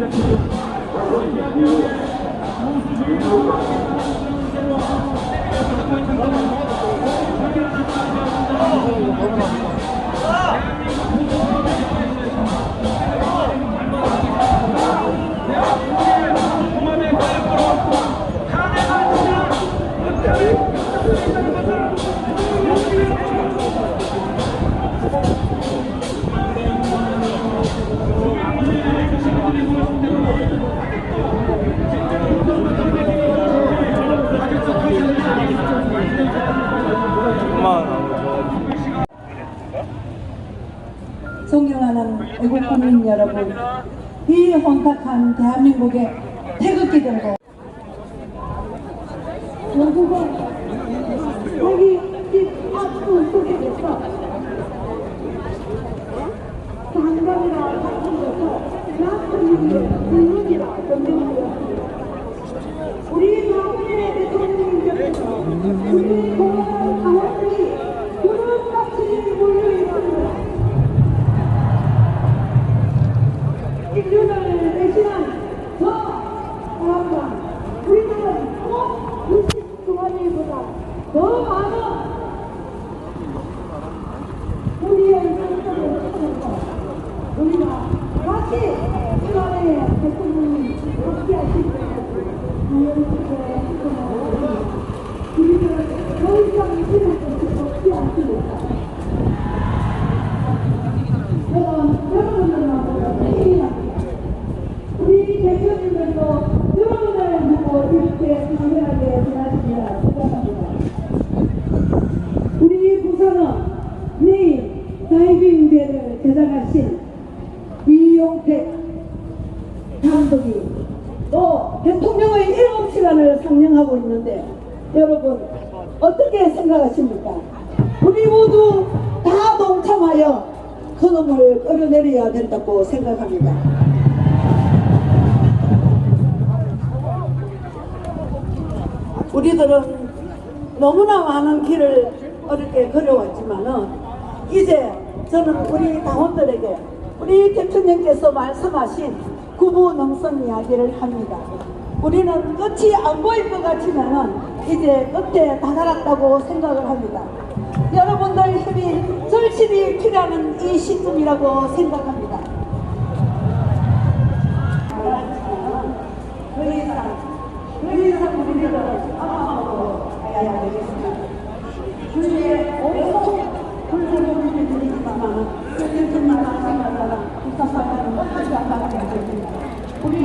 Thank you. 존경하는 애국 국민 여러분, 이 혼탁한 대한민국의 태극기 들고 영국은 여기 이 앞으로 속에서 장관이라 같은 것도 나쁜 국민이라 변명되었습니다. 우리 박근혜 대통령님께서 우리 공화당 당원들이 그릇같이 몰려있습니다. 인류를 대신한 저 사람과 우리들은 꼭 69만이보다 더 많은 우리의 상처를 찾아서 우리가 같이 시간에 대통령이 함께 하실 때까지 당연히 행동하고 우리들은 더 이상 이기는 것이 없지 않습니까? 저는 여러분들만 회의합니다. 우리 대표님들도 여러분을 보고 이렇게 강렬하게 대하시리라 생각합니다. 우리 부산은 내일 다이빙대를 제작하신 이용택 감독이 또 대통령의 일곱 시간을 상영하고 있는데 여러분 어떻게 생각하십니까? 우리 모두 다 동참하여 그놈을 끌어내려야 된다고 생각합니다. 우리들은 너무나 많은 길을 어렵게 걸어왔지만은 이제 저는 우리 당원들에게 우리 대통령께서 말씀하신 구부 농성 이야기를 합니다. 우리는 끝이 안 보일 것 같지만은 이제 끝에 다다랐다고 생각을 합니다. 여러분들 힘이 절실히 필요한 이 시점이라고 생각합니다. 감사드립니다. 우리